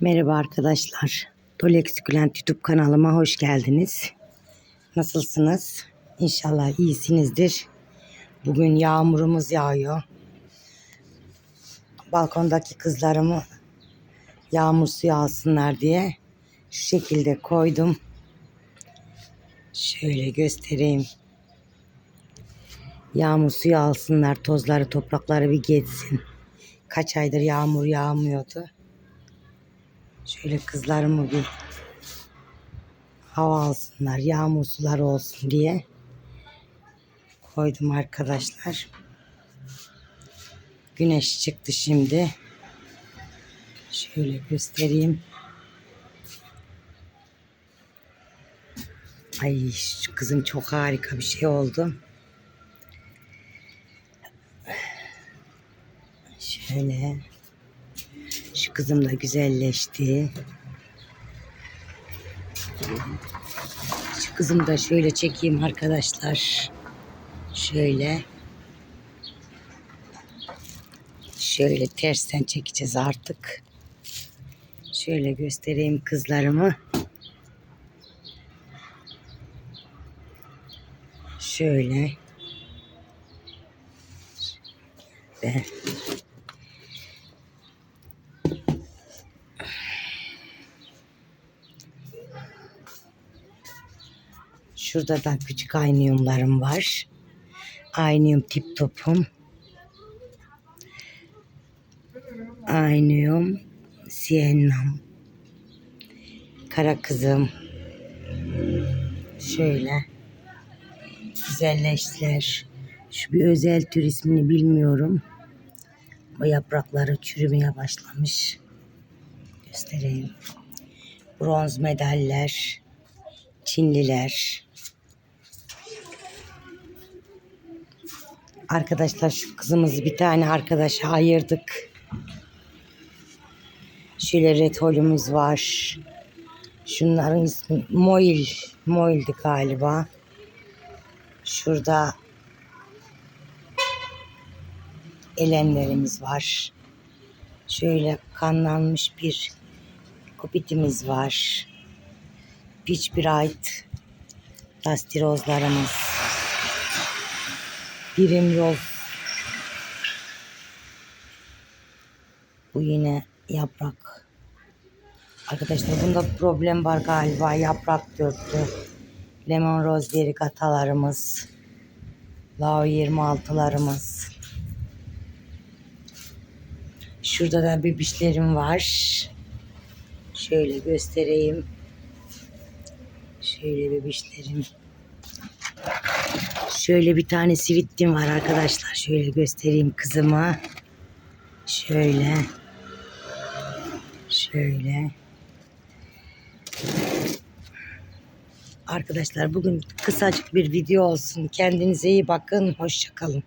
Merhaba arkadaşlar. Dolex YouTube kanalıma hoş geldiniz. Nasılsınız? İnşallah iyisinizdir. Bugün yağmurumuz yağıyor. Balkondaki kızlarımı yağmur suyu alsınlar diye şu şekilde koydum. Şöyle göstereyim. Yağmur suyu alsınlar, tozları, toprakları bir geçsin. Kaç aydır yağmur yağmıyordu. Şöyle kızlarımı bir hava alsınlar, yağmur suları olsun diye koydum arkadaşlar. Güneş çıktı şimdi. Şöyle göstereyim. Ay kızım çok harika bir şey oldu. Şöyle. Şu kızım da güzelleşti. Şu kızım da şöyle çekeyim arkadaşlar. Şöyle. Şöyle tersten çekeceğiz artık. Şöyle göstereyim kızlarımı. Şöyle. Ve Şurada da küçük ayniyumlarım var. Ayniyum tip topum. Ayniyum siennam. Kara kızım. Şöyle. Güzelleştiler. Şu bir özel tür ismini bilmiyorum. O yaprakları çürümeye başlamış. Göstereyim. Bronz medaller. Çinliler. Arkadaşlar şu kızımızı bir tane arkadaşa ayırdık. Şöyle retolümüz var. Şunların ismi Moil. Moil'di galiba. Şurada elenlerimiz var. Şöyle kanlanmış bir kupitimiz var. Peach Bright dastirozlarımız. Birim yol. Bu yine yaprak. Arkadaşlar bunda problem var galiba. Yaprak döktü. Lemon rosemary katalarımız. Lao 26'larımız. Şurada da bebişlerim var. Şöyle göstereyim. Şöyle bebişlerim. Şöyle bir tane sivittim var arkadaşlar. Şöyle göstereyim kızıma. Şöyle. Şöyle. Arkadaşlar bugün kısacık bir video olsun. Kendinize iyi bakın. Hoşçakalın.